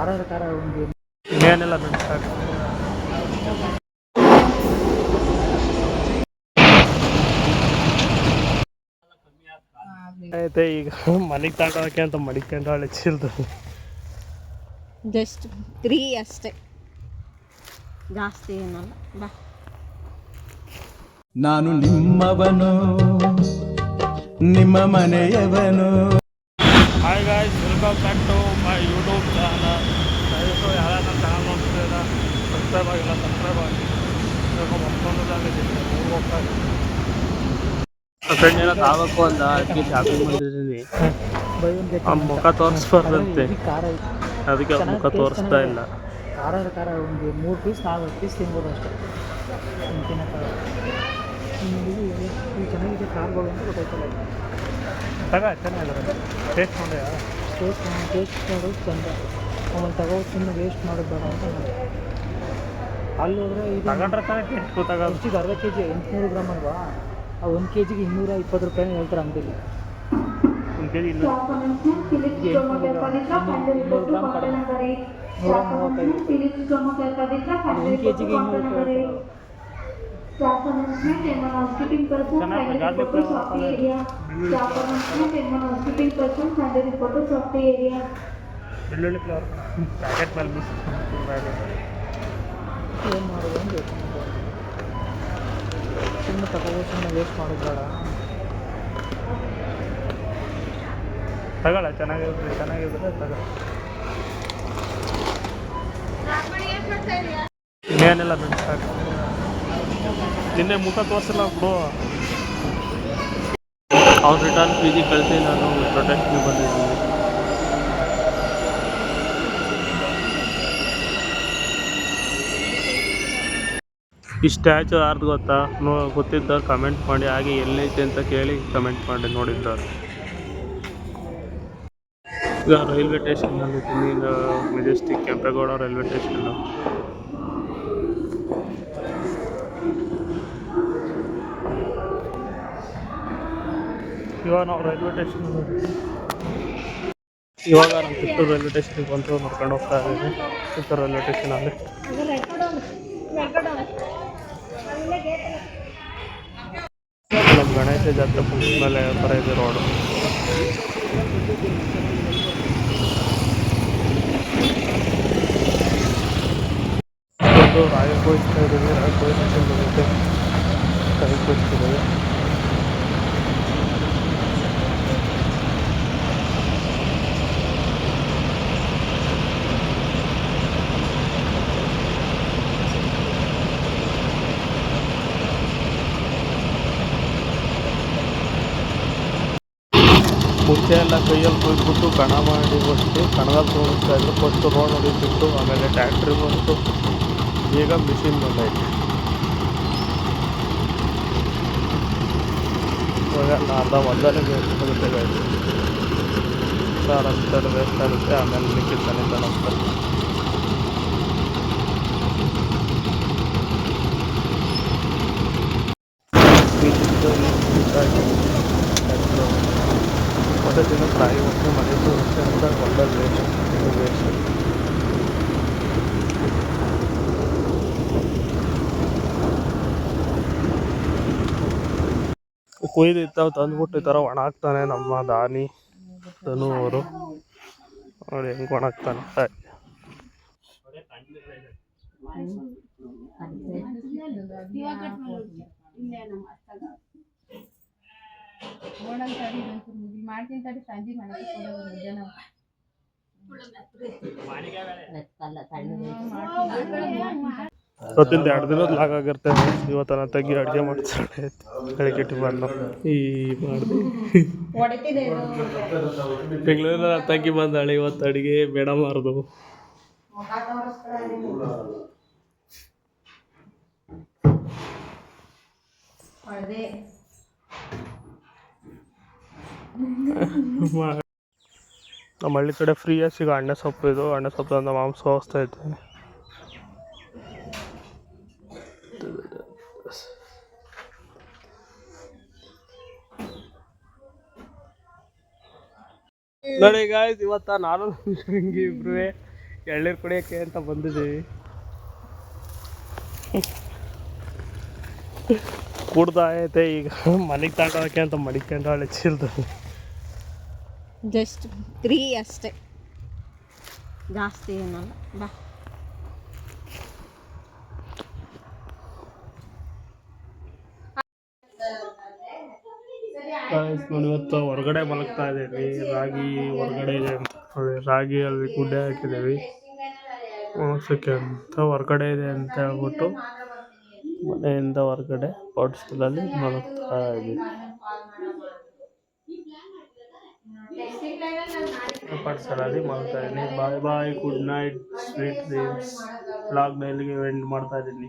ಖಾರದ ಖಾರ ಒಂದು ಇನ್ನೇನಿಲ್ಲ ಸಾಕು. ಐತೆ ಈಗ ಮನೆಗೆ ತಗೊಳಕ್ಕೆ ಅಂತ ಮಡಿಕೊಂಡು ಹಳೆ ಚಿಲ್ದು ಜಸ್ಟ್ ತ್ರೀ ಅಷ್ಟೇ. ಜಾಸ್ತಿ ಏನಲ್ಲ. ಬಾ. ನಾನು ನಿಮ್ಮವನು ನಿಮ್ಮ ಮನೆಯವನು. Hi guys welcome back to my YouTube channel ದಯವಿಟ್ಟು ಯಾರು ನನ್ನ ಚಾನಲ್ ನೋಡ್ತಿದ್ದೀರ ಸಬ್ಸ್ಕ್ರೈಬ್ ಆಗಿಲ್ಲ ಸಬ್ಸ್ಕ್ರೈಬ್ ಆಗಿ. ಫ್ರೆಂಡ್ ಏನೋ ತಾಗಬೇಕು ಅಂತ ಅದಕ್ಕೆ ಶಾಪಿಂಗ್ ಮಾಡಿದ್ದೀನಿ. ಬೈ ಒಂದು ಆ ಮುಖ ತೋರಿಸ್ಬಾರ್ದಂತೆ. ಅದಕ್ಕೆ ಮುಖ ತೋರಿಸ್ತಾ ಇಲ್ಲ. ಖಾರ ಖಾರ ಒಂದು ಮೂರು ಪೀಸ್ ನಾಲ್ಕು ಪೀಸ್ ತಿನ್ಬೋದು ಅಷ್ಟೇ. ತಿನ್ನಕ್ಕಾಗಲ್ಲ ಚೆನ್ನಾಗಿದೆ ಕಾರ್ಗಳು ಅಂತ ಗೊತ್ತಾಯ್ತಲ್ಲ ತಗ ಚೆನ್ನಾಗಿದೆ ಟೇಸ್ಟ್ ಮಾಡಿ ಟೇಸ್ಟ್ ಟೇಸ್ಟ್ ಮಾಡೋದು ಚಂದ ಆಮೇಲೆ ತಗೋ ಸುಮ್ಮನೆ ವೇಸ್ಟ್ ಮಾಡೋದು ಬೇಡ ಅಂತ ಅಲ್ಲಿ ಹೋದ್ರೆ ಈಗ ತಗೊಂಡ್ರೆ ತಾನೇ ಟೇಸ್ಟ್ ಗೊತ್ತಾಗ ರುಚಿಗೆ ಅರ್ಧ ಕೆ ಜಿ ಎಂಟುನೂರು ಗ್ರಾಮ್ ಅಲ್ವಾ? ಆ ಒಂದು ಕೆ ಜಿಗೆ ಇನ್ನೂರ ಇಪ್ಪತ್ತು ರೂಪಾಯಿ ಹೇಳ್ತಾರೆ ಅಂಗಡಿಲಿ. ಒಂದು ಕೆ ಜಿ ಗ್ರಾಮ್. ಕಡಿಮೆ ನೂರ ಮೂವತ್ತೈದು. ಒಂದು ಕೆ ಜಿಗೆ ಇನ್ನೂರು ರೂಪಾಯಿ ಹೇಳ್ತಾರೆ. ಚೆನ್ನಾಗಿ ಗಾರ್ಲಿಕ್ ಬೆಳ್ಳುಳ್ಳಿ ಫ್ಲವರ್ ಪ್ಯಾಕೆಟ್ ಮೇಲೆ ಮಿಕ್ಸ್ ಏನು ಮಾಡೋದು ಅಂತ ಯೋಚನೆ ಸುಮ್ಮನೆ ತಗೋಬೋದು ಸುಮ್ಮನೆ ವೇಸ್ಟ್ ಮಾಡೋದು ಬೇಡ ತಗೊಳ್ಳ ಚೆನ್ನಾಗಿರುತ್ತೆ ಚೆನ್ನಾಗಿರುತ್ತೆ ತಗೋ ಇನ್ನೇನಿಲ್ಲ ಬಿಡಿ ಸಾಕು ನಿನ್ನೆ ಮುಖ ತೋರಿಸಲ್ಲ ಬಿಡು ಅವ್ನು ರಿಟರ್ನ್ ಪಿ ಜಿ ಕಳಿಸಿ, ನಾನು ಪ್ರೊಟೆಕ್ಟ್ಗೆ ಬಂದಿದ್ದೀನಿ. ಈ ಸ್ಟ್ಯಾಚು ಯಾರ್ದು ಗೊತ್ತಾ? ನೋ ಗೊತ್ತಿದ್ದವ್ರು ಕಮೆಂಟ್ ಮಾಡಿ, ಹಾಗೆ ಎಲ್ಲೈತೆ ಅಂತ ಕೇಳಿ ಕಮೆಂಟ್ ಮಾಡಿ ನೋಡಿದ್ದವ್ರು ಈಗ ರೈಲ್ವೆ ಸ್ಟೇಷನಲ್ಲಿ ಮೆಜೆಸ್ಟಿಕ್ ಕೆಂಪೇಗೌಡ ರೈಲ್ವೆ ಸ್ಟೇಷನ್ನು ಇವಾಗ ನಾವು ರೈಲ್ವೆ ಸ್ಟೇಷನ್ ಇವಾಗ ನಾನು ಕಿತ್ತೂರು ರೈಲ್ವೆ ಸ್ಟೇಷನ್ಗೆ ಬಂದು ನೋಡ್ಕೊಂಡು ಹೋಗ್ತಾ ಇದ್ದೀನಿ ಕಿತ್ತೂರು ರೈಲ್ವೆ ಸ್ಟೇಷನಲ್ಲಿ ನಮ್ಮ ಗಣೇಶ ಜಾತ್ರೆ ಮುಗಿದ ಮೇಲೆ ಬರ ಇದೆ ರೋಡು ಇವತ್ತು ರಾಯಲ್ ಗೋಯಿಸ್ತಾ ಇದ್ದೀವಿ ರಾಯಲ್ ಮುಂಚೆ ಎಲ್ಲ ಕೈಯಲ್ಲಿ ಕುಯ್ದುಬಿಟ್ಟು ಕಣ ಮಾಡಿ ಹೊಟ್ಟು ಕಣದಲ್ಲಿ ತೋರಿಸ್ತಾ ಇದ್ರು. ಫಸ್ಟು ರೋಡ್ ಹೊಡಿತಿತ್ತು ಆಮೇಲೆ ಟ್ಯಾಕ್ಟ್ರಿ ಬಂತು. ಈಗ ಮಿಷಿನ್ ಬಂದೈತೆ. ಇವಾಗ ಅರ್ಧ ಮೊದಲೇ ವೇಸ್ಟ್ ಆಗುತ್ತೆ ಸರ್ ಹಂಚ್ತಾರೆ ವೇಸ್ಟ್ ಆಗುತ್ತೆ. ಆಮೇಲೆ ಮಿಕ್ಕಿದ ತನಿಖೆ ದಿನ ತಾಯಿ ಹೊಟ್ಟೆ ಮನೆ ತೋರಿಸ್ತೆ ಅಂತ ಹೊಲದಲ್ಲಿ ವೇಸ್ಟ್ ಕೊಯ್ದು ಇತ್ತಾವ ತಂದ್ಬಿಟ್ಟು ಈ ಥರ ಒಣ ಹಾಕ್ತಾನೆ ನಮ್ಮ ದಾನಿ, ಧನು ಅವರು. ನೋಡಿ ಹೆಂಗೆ ಒಣ ಹಾಕ್ತಾನೆ. ಮಾಡ್ತೀನಿ ತಡಿ ಸಂಜೆ ಇವತ್ತಿಂದ ಎರಡು ದಿನದ ಲಾಗ್ ಆಗಿರ್ತೇವೆ ಇವತ್ತು ನನ್ನ ತಂಗಿ ಅಡುಗೆ ಮಾಡ್ತಾಳೆ ಬೆಳಗ್ಗೆ ಟಿಫನ್ನು ಈ ಮಾಡಿದೆ. ಬೆಂಗಳೂರಿನ ನನ್ನ ತಂಗಿ ಬಂದಾಳೆ ಇವತ್ತು ಅಡುಗೆ ಬೇಡ ಮಾರ್ದು. ನಮ್ಮ ಹಳ್ಳಿ ಕಡೆ ಫ್ರೀಯಾಗಿ ಸಿಗೋ ಅಣ್ಣ ಸೊಪ್ಪು ಇದು. ಅಣ್ಣ ಸೊಪ್ಪು ಅಂತ ಮಾಂಸ ಹೋಗ್ತಾ ಇದ್ದೆ. ನೋಡಿ ಗಾಯ್ಸ್ ಇವತ್ತ ನಾನು ಹಿಂಗೆ ಇಬ್ರು ಎಳ್ಳೀರು ಕುಡಿಯೋಕ್ಕೆ ಅಂತ ಬಂದಿದ್ದೀವಿ. ಕುಡ್ದಾಯತೆ ಈಗ. ಮನೆಗೆ ತಗೊಳಕ್ಕೆ ಅಂತ ಮಡಿಕೊಂಡವಳೆ ಚೀಲ್ದಲ್ಲಿ. ಜಸ್ಟ್ ತ್ರೀ ಅಷ್ಟೇ. ಜಾಸ್ತಿ ಏನಲ್ಲ. ಬಾ. ಇವತ್ತು ಹೊರಗಡೆ ಮಲಗ್ತಾ ಇದ್ದೀವಿ. ರಾಗಿ ಹೊರಗಡೆ ಇದೆ ರಾಗಿ ಅಲ್ಲಿ ಗುಡ್ಡೆ ಹಾಕಿದ್ದೀವಿ. ಒಣಗ್ಸೋಕ್ಕೆ ಅಂತ ಹೊರಗಡೆ ಇದೆ ಅಂತ ಹೇಳ್ಬಿಟ್ಟು ಮನೆಯಿಂದ ಹೊರಗಡೆ ಪಾಟ್ಸ್ಗಳಲ್ಲಿ ಮಲಗ್ತಾ ಇದ್ದೀನಿ ಪಾಟ್ಸಲಲ್ಲಿ ಮಾಡ್ತಾ ಇದ್ದೀನಿ. Bye bye, good night, sweet dreams. ಬ್ಲಾಗ್ನ ಇಲ್ಲಿಗೆ ಎಂಡ್ ಮಾಡ್ತಾ ಇದ್ದೀನಿ.